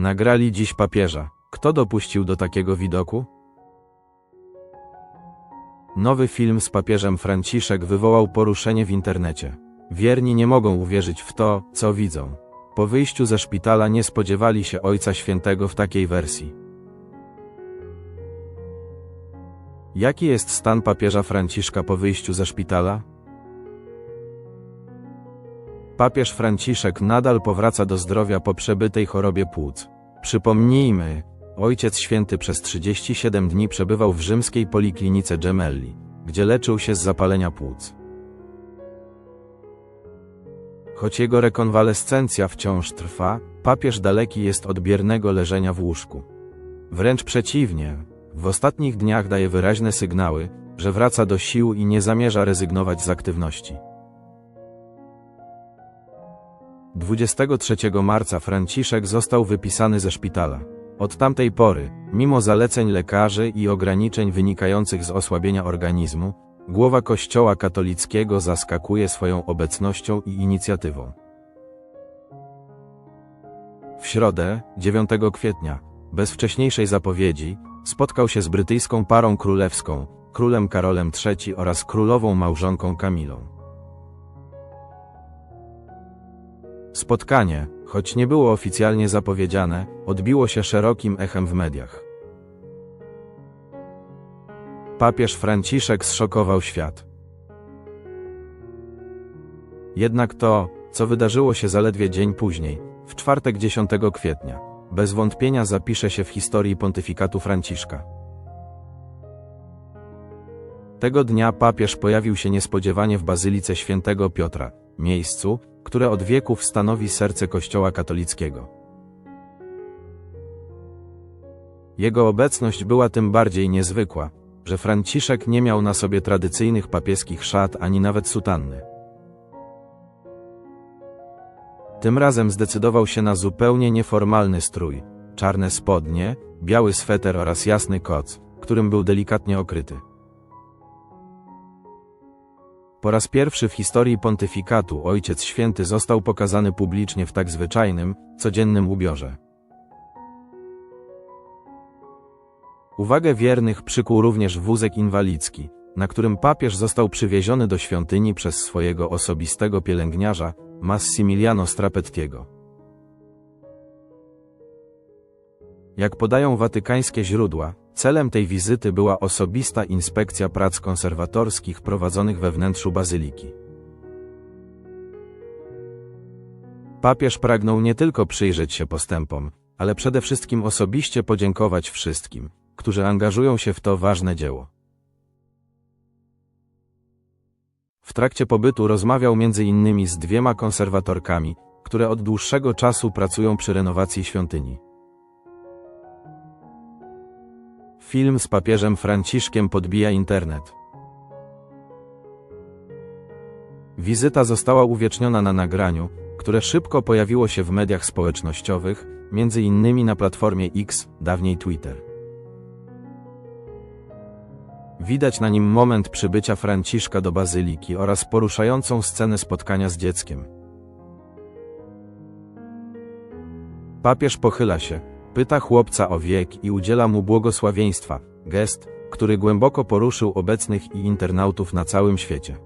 Nagrali dziś papieża. Kto dopuścił do takiego widoku? Nowy film z papieżem Franciszek wywołał poruszenie w internecie. Wierni nie mogą uwierzyć w to, co widzą. Po wyjściu ze szpitala nie spodziewali się Ojca Świętego w takiej wersji. Jaki jest stan papieża Franciszka po wyjściu ze szpitala? Papież Franciszek nadal powraca do zdrowia po przebytej chorobie płuc. Przypomnijmy, Ojciec Święty przez 37 dni przebywał w rzymskiej poliklinice Gemelli, gdzie leczył się z zapalenia płuc. Choć jego rekonwalescencja wciąż trwa, papież daleki jest od biernego leżenia w łóżku. Wręcz przeciwnie, w ostatnich dniach daje wyraźne sygnały, że wraca do sił i nie zamierza rezygnować z aktywności. 23 marca Franciszek został wypisany ze szpitala. Od tamtej pory, mimo zaleceń lekarzy i ograniczeń wynikających z osłabienia organizmu, głowa Kościoła katolickiego zaskakuje swoją obecnością i inicjatywą. W środę, 9 kwietnia, bez wcześniejszej zapowiedzi, spotkał się z brytyjską parą królewską, królem Karolem III oraz królową małżonką Kamilą. Spotkanie, choć nie było oficjalnie zapowiedziane, odbiło się szerokim echem w mediach. Papież Franciszek zszokował świat. Jednak to, co wydarzyło się zaledwie dzień później, w czwartek 10 kwietnia, bez wątpienia zapisze się w historii pontyfikatu Franciszka. Tego dnia papież pojawił się niespodziewanie w Bazylice Świętego Piotra, miejscu, które od wieków stanowi serce Kościoła katolickiego. Jego obecność była tym bardziej niezwykła, że Franciszek nie miał na sobie tradycyjnych papieskich szat ani nawet sutanny. Tym razem zdecydował się na zupełnie nieformalny strój, czarne spodnie, biały sweter oraz jasny koc, którym był delikatnie okryty. Po raz pierwszy w historii pontyfikatu Ojciec Święty został pokazany publicznie w tak zwyczajnym, codziennym ubiorze. Uwagę wiernych przykuł również wózek inwalidzki, na którym papież został przywieziony do świątyni przez swojego osobistego pielęgniarza, Massimiliano Strapettiego. Jak podają watykańskie źródła, celem tej wizyty była osobista inspekcja prac konserwatorskich prowadzonych we wnętrzu bazyliki. Papież pragnął nie tylko przyjrzeć się postępom, ale przede wszystkim osobiście podziękować wszystkim, którzy angażują się w to ważne dzieło. W trakcie pobytu rozmawiał innymi z dwiema konserwatorkami, które od dłuższego czasu pracują przy renowacji świątyni. Film z papieżem Franciszkiem podbija internet. Wizyta została uwieczniona na nagraniu, które szybko pojawiło się w mediach społecznościowych, między innymi na platformie X, dawniej Twitter. Widać na nim moment przybycia Franciszka do bazyliki oraz poruszającą scenę spotkania z dzieckiem. Papież pochyla się, pyta chłopca o wiek i udziela mu błogosławieństwa, gest, który głęboko poruszył obecnych i internautów na całym świecie.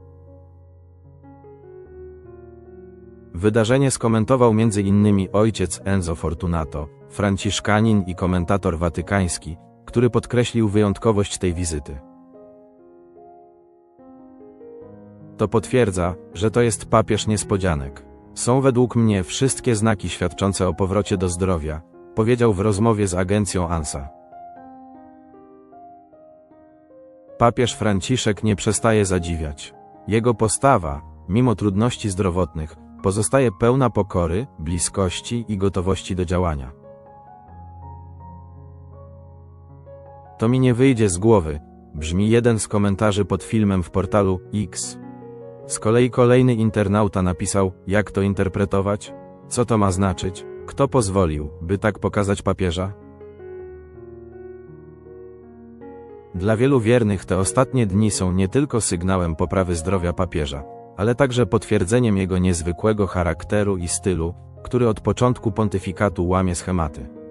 Wydarzenie skomentował m.in. ojciec Enzo Fortunato, franciszkanin i komentator watykański, który podkreślił wyjątkowość tej wizyty. To potwierdza, że to jest papież niespodzianek. Są według mnie wszystkie znaki świadczące o powrocie do zdrowia, powiedział w rozmowie z agencją ANSA. Papież Franciszek nie przestaje zadziwiać. Jego postawa, mimo trudności zdrowotnych, pozostaje pełna pokory, bliskości i gotowości do działania. To mi nie wyjdzie z głowy, brzmi jeden z komentarzy pod filmem w portalu X. Z kolei kolejny internauta napisał, jak to interpretować? Co to ma znaczyć? Kto pozwolił, by tak pokazać papieża? Dla wielu wiernych te ostatnie dni są nie tylko sygnałem poprawy zdrowia papieża, ale także potwierdzeniem jego niezwykłego charakteru i stylu, który od początku pontyfikatu łamie schematy.